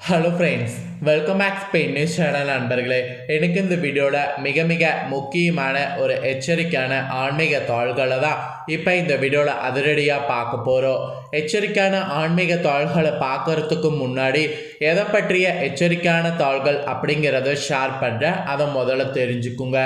Hello friends welcome back Spain news channel நண்பர்களே. எனக்கு இந்த வீடியோவில் மிக மிக முக்கியமான ஒரு எச்சரிக்கையான ஆன்மீக தாள்களை தான் இப்போ இந்த வீடியோவில் அதிரடியாக பார்க்க போகிறோம் எச்சரிக்கையான ஆன்மீக தாள்களை பார்க்கறதுக்கு முன்னாடி எதை பற்றிய எச்சரிக்கையான தாள்கள் அப்படிங்கிறத ஷேர் பண்ணுறேன் அதை முதல்ல தெரிஞ்சுக்குங்க.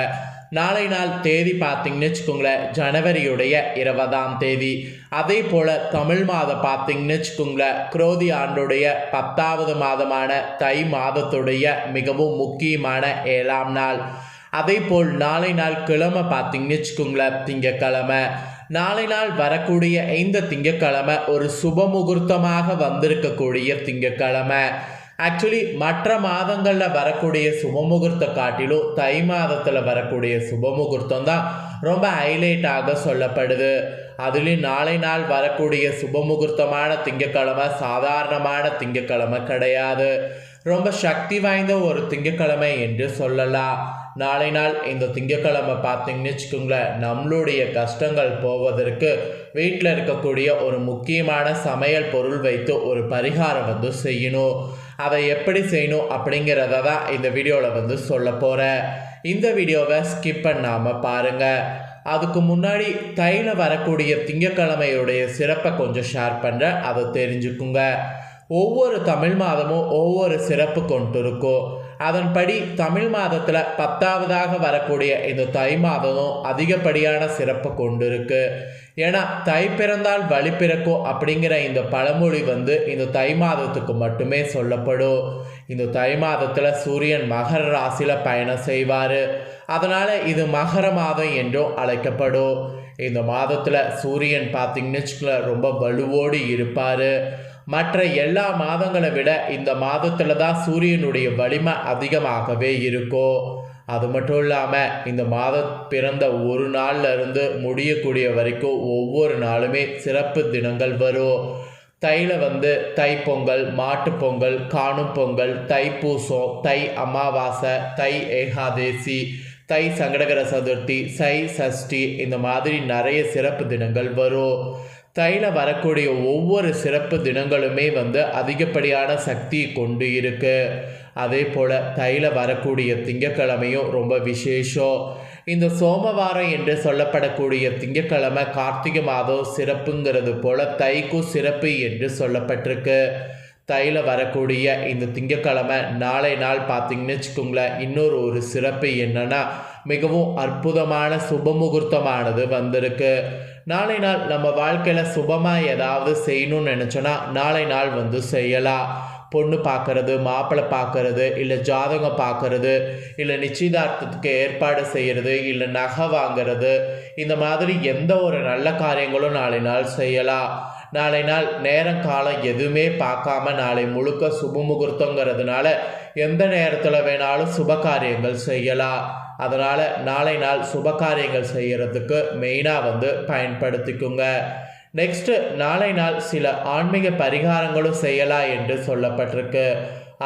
நாளை நாள் தேதி பார்த்தீங்கன்னு வச்சுக்கோங்களேன் ஜனவரியுடைய இருபதாம் தேதி. அதே போல் தமிழ் மாதம் பார்த்தீங்கன்னு வச்சுக்கோங்களேன் குரோதி ஆண்டுடைய பத்தாவது மாதமான தை மாதத்துடைய மிகவும் முக்கியமான ஏழாம் நாள். அதே போல் நாளை நாள் கிழமை பார்த்தீங்கன்னு வச்சுக்கோங்களேன் திங்கக்கிழமை. நாளை நாள் வரக்கூடிய இந்த திங்கக்கிழமை ஒரு சுப முகூர்த்தமாக வந்திருக்கக்கூடிய திங்கக்கிழமை. ஆக்சுவலி மற்ற மாதங்களில் வரக்கூடிய சுபமுகூர்த்த காட்டிலும் தை மாதத்தில் வரக்கூடிய சுபமுகூர்த்தம் தான் ரொம்ப ஹைலைட்டாக சொல்லப்படுது. அதுலேயும் நாளை நாள் வரக்கூடிய சுபமுகூர்த்தமான திங்கக்கிழமை சாதாரணமான திங்கக்கிழமை கிடையாது. ரொம்ப சக்தி வாய்ந்த ஒரு திங்கக்கிழமை என்று சொல்லலாம். நாளை நாள் இந்த திங்கக்கிழமை பார்த்தீங்கன்னு வச்சுக்கோங்களேன் நம்மளுடைய கஷ்டங்கள் போவதற்கு வீட்டில் இருக்கக்கூடிய ஒரு முக்கியமான சமையல் பொருள் வைத்து ஒரு பரிகாரம் வந்து செய்யணும். அதை எப்படி செய்யணும் அப்படிங்கிறத தான் இந்த வீடியோவில் வந்து சொல்ல போகிறேன் இந்த வீடியோவை ஸ்கிப் பண்ணாமல் பாருங்கள் அதுக்கு முன்னாடி தையில் வரக்கூடிய திங்கக்கிழமையுடைய சிறப்பை கொஞ்சம் ஷேர் பண்ணுறேன் அதை தெரிஞ்சுக்குங்க. ஒவ்வொரு தமிழ் மாதமும் ஒவ்வொரு சிறப்பு கொண்டு இருக்கும் அதன்படி தமிழ் மாதத்தில் பத்தாவதாக வரக்கூடிய இந்த தை மாதமும் அதிகப்படியான சிறப்பு கொண்டிருக்கு. ஏன்னா தை பிறந்தால் வழி பிறக்கும் அப்படிங்கிற இந்த பழமொழி வந்து இந்த தை மாதத்துக்கு மட்டுமே சொல்லப்படும். இந்த தை மாதத்தில் சூரியன் மகர ராசியில் பயணம் செய்வார். அதனால் இது மகர மாதம் என்றும் அழைக்கப்படும். இந்த மாதத்தில் சூரியன் பார்த்தீங்கன்னு வச்சுக்கல ரொம்ப வலுவோடு இருப்பார். மற்ற எல்லா மாதங்களை விட இந்த மாதத்தில் தான் சூரியனுடைய வலிமை அதிகமாகவே இருக்கும் அது மட்டும் இல்லாமல் இந்த மாதம் பிறந்த ஒரு நாள்ல இருந்து முடியக்கூடிய வரைக்கும் ஒவ்வொரு நாளுமே சிறப்பு தினங்கள் வரும். தையில் வந்து தைப்பொங்கல் மாட்டுப்பொங்கல் காணும் பொங்கல் தைப்பூசம் தை அமாவாசை தை ஏகாதேசி தை சங்கடகர சதுர்த்தி சை சஷ்டி இந்த மாதிரி நிறைய சிறப்பு தினங்கள் வரும். தைல வரக்கூடிய ஒவ்வொரு சிறப்பு தினங்களுமே வந்து அதிகப்படியான சக்தி கொண்டு இருக்கு. அதே போல் தைல வரக்கூடிய திங்கக்கிழமையும் ரொம்ப விசேஷம். இந்த சோமவாரம் என்று சொல்லப்படக்கூடிய திங்கக்கிழமை கார்த்திகை மாதம் சிறப்புங்கிறது போல தைக்கும் சிறப்பு என்று சொல்லப்பட்டிருக்கு. தையில் வரக்கூடிய இந்த திங்கக்கிழமை நாளை நாள் பார்த்தீங்கன்னு வச்சுக்கோங்களேன் இன்னொரு ஒரு சிறப்பு என்னென்னா மிகவும் அற்புதமான சுபமுகூர்த்தமானது வந்திருக்கு. நாளை நாள் நம்ம வாழ்க்கையில் சுபமாக ஏதாவது செய்யணும்னு நினச்சோன்னா நாளை நாள் வந்து செய்யலாம். பொண்ணு பார்க்கறது மாப்பிள்ளை பார்க்கறது இல்லை ஜாதகம் பார்க்கறது இல்லை நிச்சயதார்த்தத்துக்கு ஏற்பாடு செய்கிறது இல்லை நகை வாங்கிறது இந்த மாதிரி எந்த ஒரு நல்ல காரியங்களும் நாளை நாள் செய்யலாம். நாளை நாள் நேரம் காலம் எதுவுமே பார்க்காம நாளை முழுக்க சுப முகூர்த்தங்கிறதுனால எந்த நேரத்தில் வேணாலும் சுப காரியங்கள் செய்யலாம். அதனால் நாளை நாள் சுப காரியங்கள் செய்கிறதுக்கு மெயினாக வந்து பயன்படுத்திக்குங்க. நெக்ஸ்ட்டு நாளை நாள் சில ஆன்மீக பரிகாரங்களும் செய்யலாம் என்று சொல்லப்பட்டிருக்கு.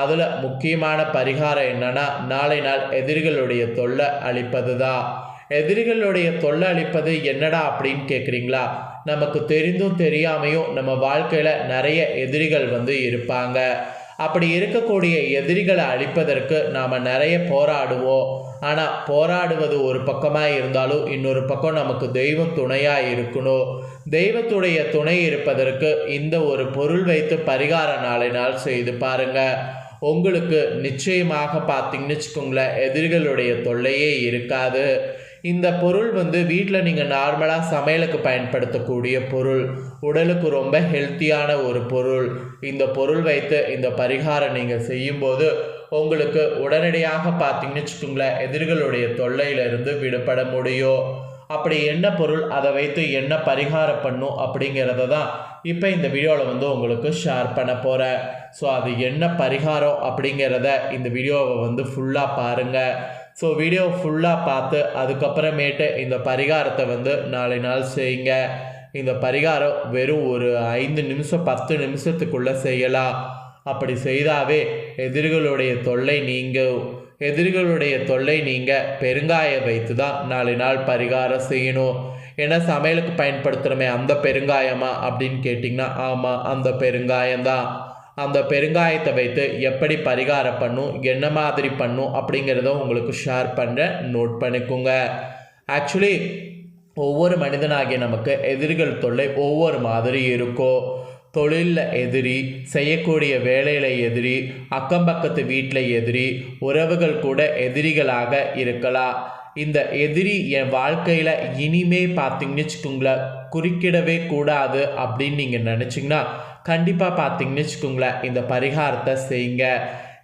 அதில் முக்கியமான பரிகாரம் என்னன்னா நாளை நாள் எதிரிகளுடைய தொல்லை அளிப்பது தான் எதிரிகளுடைய தொல்லை அளிப்பது என்னடா அப்படின்னு கேட்குறீங்களா நமக்கு தெரிந்தும் தெரியாமையும் நம்ம வாழ்க்கையில் நிறைய எதிரிகள் வந்து இருப்பாங்க. அப்படி இருக்கக்கூடிய எதிரிகளை அழிப்பதற்கு நாம் நிறைய போராடுவோம். ஆனால் போராடுவது ஒரு பக்கமாக இருந்தாலும் இன்னொரு பக்கம் நமக்கு தெய்வம் துணையாக இருக்கணும். தெய்வத்துடைய துணை இருப்பதற்கு இந்த ஒரு பொருள் வைத்து பரிகார நாளை நாள் செய்து பாருங்கள் உங்களுக்கு நிச்சயமாக பார்த்தீங்கன்னு வச்சுக்கோங்களேன் எதிரிகளுடைய தொல்லையே இருக்காது. இந்த பொருள் வந்து வீட்டில் நீங்கள் நார்மலாக சமையலுக்கு பயன்படுத்தக்கூடிய பொருள். உடலுக்கு ரொம்ப ஹெல்த்தியான ஒரு பொருள். இந்த பொருள் வைத்து இந்த பரிகாரம் நீங்கள் செய்யும்போது உங்களுக்கு உடனடியாக பார்த்தீங்கன்னு வச்சுக்கோங்களேன் எதிரிகளுடைய தொல்லையிலிருந்து விடுபட முடியும். அப்படி என்ன பொருள் அதை வைத்து என்ன பரிகாரம் பண்ணும் அப்படிங்கிறத தான் இப்போ இந்த வீடியோவில் வந்து உங்களுக்கு ஷேர் பண்ண போகிறேன் ஸோ அது என்ன பரிகாரம் அப்படிங்கிறத இந்த வீடியோவை வந்து ஃபுல்லாக பாருங்கள் ஸோ வீடியோ ஃபுல்லாக பார்த்து அதுக்கப்புறமேட்டு இந்த பரிகாரத்தை வந்து நாளை நாள் செய்யுங்க. இந்த பரிகாரம் வெறும் ஒரு ஐந்து நிமிஷம் பத்து நிமிஷத்துக்குள்ளே செய்யலாம். அப்படி செய்தாவே எதிரிகளுடைய தொல்லை நீங்கள் எதிரிகளுடைய தொல்லை நீங்க பெருங்காய வைத்து தான் நாளை நாள் பரிகாரம் செய்யணும். ஏன்னா சமையலுக்கு பயன்படுத்துகிறோமே அந்த பெருங்காயமா அப்படின்னு கேட்டிங்கன்னா ஆமாம் அந்த பெருங்காயம்தான். அந்த பெருங்காயத்தை வைத்து எப்படி பரிகாரம் பண்ணும் என்ன மாதிரி பண்ணும் அப்படிங்கிறத உங்களுக்கு ஷேர் பண்ணுறேன் நோட் பண்ணிக்கோங்க. ஆக்சுவலி ஒவ்வொரு மனிதனாகிய நமக்கு எதிரிகள் தொல்லை ஒவ்வொரு மாதிரி இருக்கும். தொழிலில் எதிரி செய்யக்கூடிய வேலையில் எதிரி அக்கம் பக்கத்து வீட்டில் எதிரி உறவுகள் கூட எதிரிகளாக இருக்கலாம். இந்த எதிரி என் வாழ்க்கையில் இனிமே பார்த்தீங்கன்னு வச்சுக்கோங்களேன் குறுக்கிடவே கூடாது அப்படின்னு நீங்கள் நினச்சிங்கன்னா கண்டிப்பாக பார்த்தீங்கன்னு வச்சுக்கோங்களேன் இந்த பரிகாரத்தை செய்யுங்க.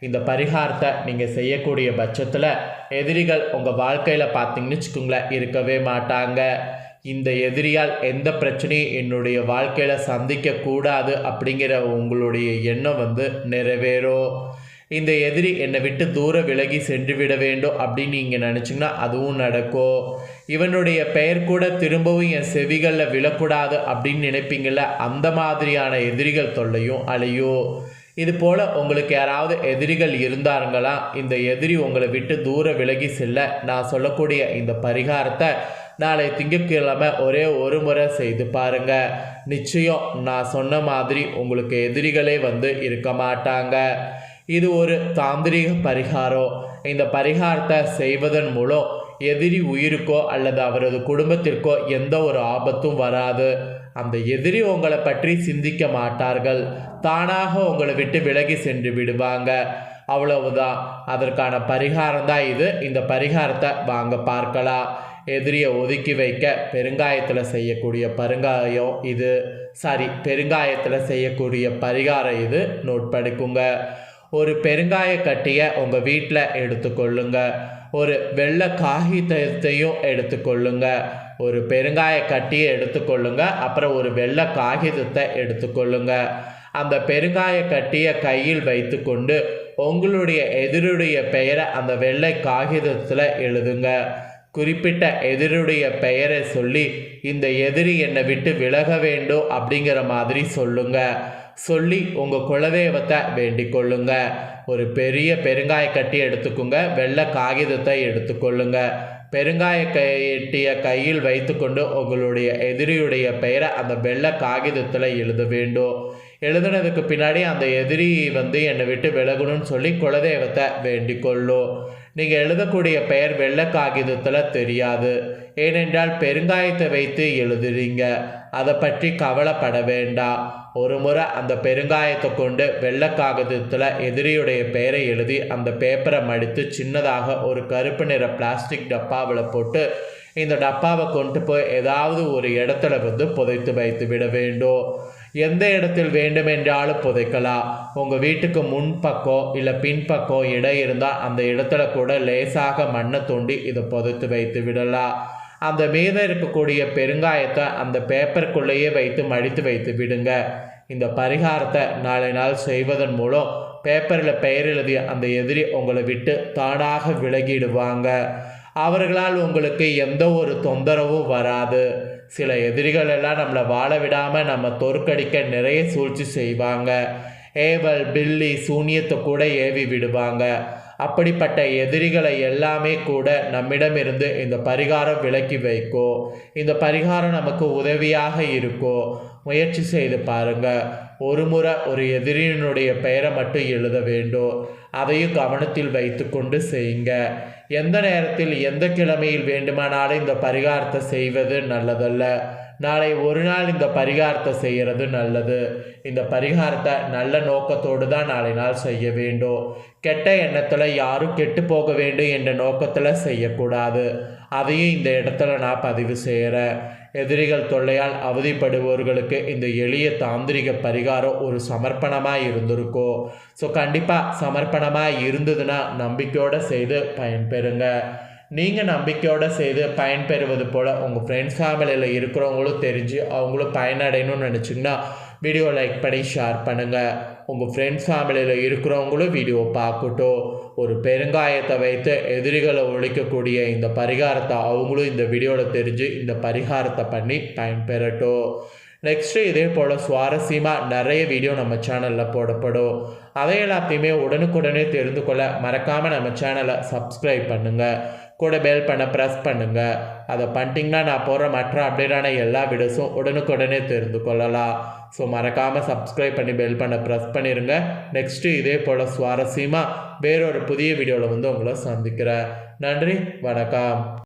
இந்த பரிகாரத்தை நீங்கள் செய்யக்கூடிய பட்சத்தில் எதிரிகள் உங்கள் வாழ்க்கையில் பார்த்தீங்கன்னு வச்சுக்கோங்களேன் இருக்கவே மாட்டாங்க. இந்த எதிரியால் எந்த பிரச்சனையும் என்னுடைய வாழ்க்கையில் சந்திக்கக்கூடாது அப்படிங்கிற உங்களுடைய எண்ணம் வந்து நிறைவேறும். இந்த எதிரி என்னை விட்டு தூர விலகி சென்று விட வேண்டும் அப்படின்னு நீங்கள் நினச்சிங்கன்னா அதுவும் நடக்கும். இவனுடைய பெயர் கூட திரும்பவும் என் செவிகளில் விழக்கூடாது அப்படின்னு நினைப்பீங்கள அந்த மாதிரியான எதிரிகள் தொல்லையும் அலையும் இது போல் உங்களுக்கு யாராவது எதிரிகள் இருந்தாருங்களா இந்த எதிரி உங்களை விட்டு தூர விலகி செல்ல நான் சொல்லக்கூடிய இந்த பரிகாரத்தை நாளை திங்கட்கிழமை ஒரே ஒரு முறை செய்து பாருங்க. நிச்சயம் நான் சொன்ன மாதிரி உங்களுக்கு எதிரிகளே வந்து இருக்க மாட்டாங்க. இது ஒரு தாந்திரிக பரிகாரம் இந்த பரிகாரத்தை செய்வதன் மூலம் எதிரி உயிருக்கோ அல்லது அவரது குடும்பத்திற்கோ எந்த ஒரு ஆபத்தும் வராது. அந்த எதிரி உங்களை பற்றி சிந்திக்க மாட்டார்கள். தானாக உங்களை விட்டு விலகி சென்று விடுவாங்க. அவ்வளவுதான். அதற்கான பரிகாரம் தான் இது. இந்த பரிகாரத்தை வாங்க பார்க்கலாம். எதிரியை ஒதுக்கி வைக்க பெருங்காயத்தில் செய்யக்கூடிய பருங்காயம் இது. சாரி பெருங்காயத்தில் செய்யக்கூடிய பரிகாரம் இது. நோட் படிக்குங்க. ஒரு பெருங்காய கட்டியை உங்கள் வீட்டில் எடுத்துக்கொள்ளுங்க. ஒரு வெள்ளை காகிதத்தையும் எடுத்துக்கொள்ளுங்க. ஒரு பெருங்காய கட்டியை எடுத்துக்கொள்ளுங்க. அப்புறம் ஒரு வெள்ளை காகிதத்தை எடுத்துக்கொள்ளுங்க. அந்த பெருங்காய கட்டியை கையில் வைத்துக்கொண்டு உங்களுடைய எதிருடைய பெயரை அந்த வெள்ளை காகிதத்தில் எழுதுங்க. குறிப்பிட்ட எதிரியுடைய பெயரை சொல்லி இந்த எதிரி என்னை விட்டு விலக வேண்டும் அப்படிங்கிற மாதிரி சொல்லுங்கள் சொல்லி உங்கள் குலதெய்வத்தை வேண்டிக் கொள்ளுங்க ஒரு பெரிய பெருங்காய கட்டி எடுத்துக்கோங்க. வெள்ளை காகிதத்தை எடுத்துக்கொள்ளுங்க. பெருங்காய கட்டிய கையில் வைத்துக்கொண்டு உங்களுடைய எதிரியுடைய பெயரை அந்த வெள்ளை காகிதத்தில் எழுத வேண்டும். எழுதுனதுக்கு பின்னாடி அந்த எதிரி வந்து என்னை விட்டு விலகணும்னு சொல்லி குலதெய்வத்தை வேண்டிக் கொள்ளும் நீங்கள் எழுதக்கூடிய பெயர் வெள்ளை காகிதத்தில் தெரியாது. ஏனென்றால் பெருங்காயத்தை வைத்து எழுதுறீங்க. அதை பற்றி கவலைப்பட வேண்டாம் ஒரு முறை அந்த பெருங்காயத்தை கொண்டு வெள்ளை காகிதத்தில் எதிரியுடைய பெயரை எழுதி அந்த பேப்பரை மடித்து சின்னதாக ஒரு கருப்பு நிற பிளாஸ்டிக் டப்பாவில் போட்டு இந்த டப்பாவை கொண்டு போய் ஏதாவது ஒரு இடத்துல வந்து புதைத்து வைத்து விட வேண்டும். எந்த இடத்தில் வேண்டுமென்றாலும் புதைக்கலாம். உங்கள் வீட்டுக்கு முன்பக்கம் இல்லை பின்பக்கம் இடம் இருந்தால் அந்த இடத்துல கூட லேசாக மண்ணை தோண்டி இதை புதைத்து வைத்து விடலாம். அந்த மீதம் இருக்கக்கூடிய பெருங்காயத்தை அந்த பேப்பருக்குள்ளேயே வைத்து மடித்து வைத்து விடுங்க. இந்த பரிகாரத்தை நாளை நாள் செய்வதன் மூலம் பேப்பரில் பெயர் எழுதிய அந்த எதிரி உங்களை விட்டு தானாக விலகிடுவாங்க. அவர்களால் உங்களுக்கு எந்த ஒரு தொந்தரவும் வராது. சில எதிரிகள் எல்லாம் நம்மளை வாழ விடாமல் நம்ம தோற்கடிக்க நிறைய சூழ்ச்சி செய்வாங்க. ஏவல் பில்லி சூனியத்தை கூட ஏவி விடுவாங்க. அப்படிப்பட்ட எதிரிகளை எல்லாமே கூட நம்மிடமிருந்து இந்த பரிகாரம் விலக்கி வைக்கோ. இந்த பரிகாரம் நமக்கு உதவியாக இருக்கோ. முயற்சி செய்து பாருங்க. ஒரு முறை ஒரு எதிரியினுடைய பெயரை மட்டும் எழுத வேண்டும். அதையும் கவனத்தில் வைத்துக்கொண்டு செய்யுங்க. எந்த நேரத்தில் எந்த கிழமையில் வேண்டுமானாலும் இந்த பரிகாரத்தை செய்வது நல்லதல்ல. நாளை ஒரு நாள் இந்த பரிகாரத்தை செய்கிறது நல்லது. இந்த பரிகாரத்தை நல்ல நோக்கத்தோடு தான் நாளை நாள் செய்ய வேண்டும். கெட்ட எண்ணத்தில் யாரும் கெட்டு போக வேண்டும் என்ற நோக்கத்தில் செய்யக்கூடாது. அதையும் இந்த இடத்துல நான் பதிவு செய்கிறேன் எதிரிகள் தொல்லையால் அவதிப்படுபவர்களுக்கு இந்த எளிய தாந்திரிக பரிகாரம் ஒரு சமர்ப்பணமாக இருந்திருக்கும் ஸோ கண்டிப்பாக சமர்ப்பணமாக இருந்ததுன்னா நம்பிக்கையோடு செய்து பயன்பெறுங்க. நீங்கள் நம்பிக்கையோடு செய்து பயன்பெறுவது போல் உங்கள் ஃப்ரெண்ட்ஸ் ஃபேமிலியில் இருக்கிறவங்களும் தெரிஞ்சு அவங்களும் பயனடையணும்னு நினச்சிங்கன்னா வீடியோ லைக் பண்ணி ஷேர் பண்ணுங்கள் உங்கள் ஃப்ரெண்ட்ஸ் ஃபேமிலியில் இருக்கிறவங்களும் வீடியோ பார்க்கட்டும். ஒரு பெருங்காயத்தை வைத்து எதிரிகளை ஒழிக்கக்கூடிய இந்த பரிகாரத்தை அவங்களும் இந்த வீடியோவில் தெரிஞ்சு இந்த பரிகாரத்தை பண்ணி பயன்பெறட்டும். நெக்ஸ்ட்டு இதே போல் சுவாரஸ்யமாக நிறைய வீடியோ நம்ம சேனலில் போடப்படும். அதை எல்லாத்தையுமே உடனுக்குடனே தெரிந்து கொள்ள மறக்காமல் நம்ம சேனலை சப்ஸ்கிரைப் பண்ணுங்கள் கூட பெல் பண்ண ப்ரெஸ் பண்ணுங்கள் அதை பண்ணிட்டீங்கன்னா நான் போகிற மற்ற அப்டேட்டான எல்லா வீடியோஸும் உடனுக்குடனே தெரிந்து கொள்ளலாம். ஸோ மறக்காமல் சப்ஸ்கிரைப் பண்ணி பெல் பண்ண ப்ரெஸ் பண்ணிடுங்க நெக்ஸ்ட்டு இதே போல் சுவாரஸ்யமாக வேறொரு புதிய வீடியோவில் வந்து உங்களை சந்திக்கிறேன். நன்றி வணக்கம்.